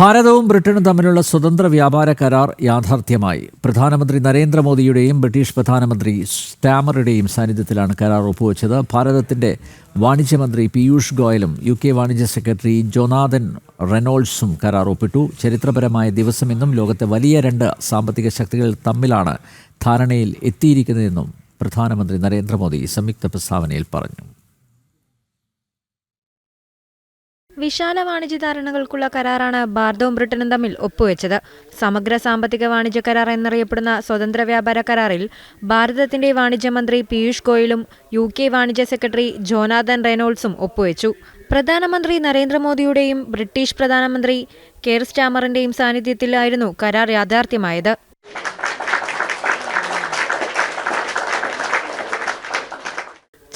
ഭാരതവും ബ്രിട്ടനും തമ്മിലുള്ള സ്വതന്ത്ര വ്യാപാര കരാർ യാഥാർത്ഥ്യമായി. പ്രധാനമന്ത്രി നരേന്ദ്രമോദിയുടെയും ബ്രിട്ടീഷ് പ്രധാനമന്ത്രി സ്റ്റാമറുടെയും സാന്നിധ്യത്തിലാണ് കരാർ ഒപ്പുവെച്ചത്. ഭാരതത്തിന്റെ വാണിജ്യമന്ത്രി പീയൂഷ് ഗോയലും യു കെ വാണിജ്യ സെക്രട്ടറി ജോനാഥൻ റെനോൾഡ്സും കരാർ ഒപ്പിട്ടു. ചരിത്രപരമായ ദിവസമെന്നും ലോകത്തെ വലിയ രണ്ട് സാമ്പത്തിക ശക്തികൾ തമ്മിലാണ് ധാരണയിൽ എത്തിയിരിക്കുന്നതെന്നും പ്രധാനമന്ത്രി നരേന്ദ്രമോദി സംയുക്ത പ്രസ്താവനയിൽ പറഞ്ഞു. വിശാല വാണിജ്യ ധാരണകൾക്കുള്ള കരാറാണ് ഭാരതവും ബ്രിട്ടനും തമ്മിൽ ഒപ്പുവെച്ചത്. സമഗ്ര സാമ്പത്തിക വാണിജ്യ കരാർ എന്നറിയപ്പെടുന്ന സ്വതന്ത്ര വ്യാപാര കരാറിൽ ഭാരതത്തിന്റെ വാണിജ്യമന്ത്രി പീയൂഷ് ഗോയലും യു കെ വാണിജ്യ സെക്രട്ടറി ജോനാഥൻ റെനോൾസും ഒപ്പുവെച്ചു. പ്രധാനമന്ത്രി നരേന്ദ്രമോദിയുടെയും ബ്രിട്ടീഷ് പ്രധാനമന്ത്രി കെയർ സ്റ്റാമറിന്റെയും സാന്നിധ്യത്തിലായിരുന്നു കരാർ യാഥാർത്ഥ്യമായത്.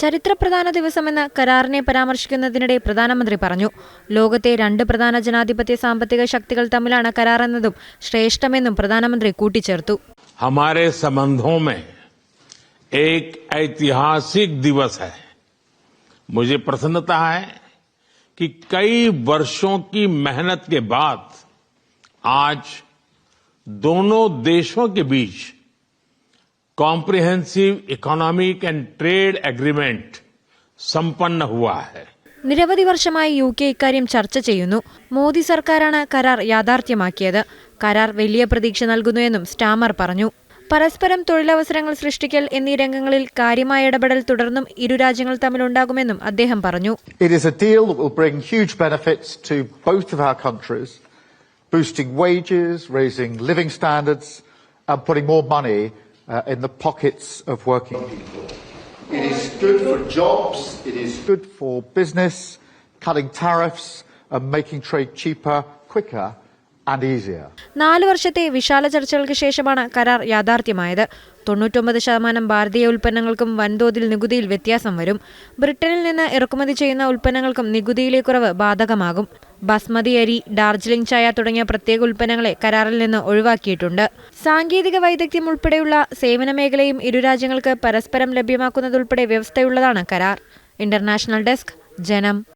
ചരിത്രപ്രധാന ദിവസമെന്ന് കരാറിനെ പരാമർശിക്കുന്നതിനിടെ പ്രധാനമന്ത്രി പറഞ്ഞു ലോകത്തെ രണ്ട് പ്രധാന ജനാധിപത്യ സാമ്പത്തിക ശക്തികൾ തമ്മിലാണ് കരാർ എന്നതും ശ്രേഷ്ഠമെന്നും പ്രധാനമന്ത്രി കൂട്ടിച്ചേർത്തു हमारे संबंधों में एक ऐतिहासिक दिवस है मुझे प्रसन्नता है कि कई वर्षों की मेहनत के बाद आज दोनों देशों के बीच comprehensive economic and trade agreement संपन्न हुआ है നിരവധി വർഷമായി യു കെ ഇക്കാര്യം ചർച്ച ചെയ്യുന്നു മോദി സർക്കാരാണ് കരാർ യാഥാർത്ഥ്യമാക്കിയത് കരാർ വലിയ പ്രതീക്ഷ നൽകുന്നുവെന്നും സ്റ്റാമർ പറഞ്ഞു പരസ്പരം തൊഴിലവസരങ്ങൾ സൃഷ്ടിക്കൽ എന്നീ രംഗങ്ങളിൽ കാര്യമായ ഇടപെടൽ തുടർന്നും ഇരു രാജ്യങ്ങൾ തമ്മിലുണ്ടാകുമെന്നും അദ്ദേഹം പറഞ്ഞു It is a deal that will bring huge benefits to both of our countries, boosting wages, raising living standards, and putting more money uh, in the pockets of working people. It is good for jobs, it is good for business, cutting tariffs and making trade cheaper, quicker, and easier. നാല് വർഷത്തെ വിശാല ചർച്ചകൾക്ക് ശേഷമാണ് കരാർ യാഥാർത്ഥ്യമായത് തൊണ്ണൂറ്റൊമ്പത് ശതമാനം ഭാരതീയ ഉൽപ്പന്നങ്ങൾക്കും വൻതോതിൽ നികുതിയിൽ വ്യത്യാസം വരും ബ്രിട്ടനിൽ നിന്ന് ഇറക്കുമതി ചെയ്യുന്ന ഉൽപ്പന്നങ്ങൾക്കും നികുതിയിലെ കുറവ് ബാധകമാകും ബസ്മതി അരി ഡാർജിലിംഗ് ചായ തുടങ്ങിയ പ്രത്യേക ഉൽപ്പന്നങ്ങളെ കരാറിൽ നിന്ന് ഒഴിവാക്കിയിട്ടുണ്ട്. സാങ്കേതിക വൈദഗ്ധ്യം ഉൾപ്പെടെയുള്ള സേവന മേഖലയും ഇരു രാജ്യങ്ങൾക്ക് പരസ്പരം ലഭ്യമാക്കുന്നതുൾപ്പെടെ വ്യവസ്ഥയുള്ളതാണ് കരാർ. ഇന്റർനാഷണൽ ഡെസ്ക് ജനം.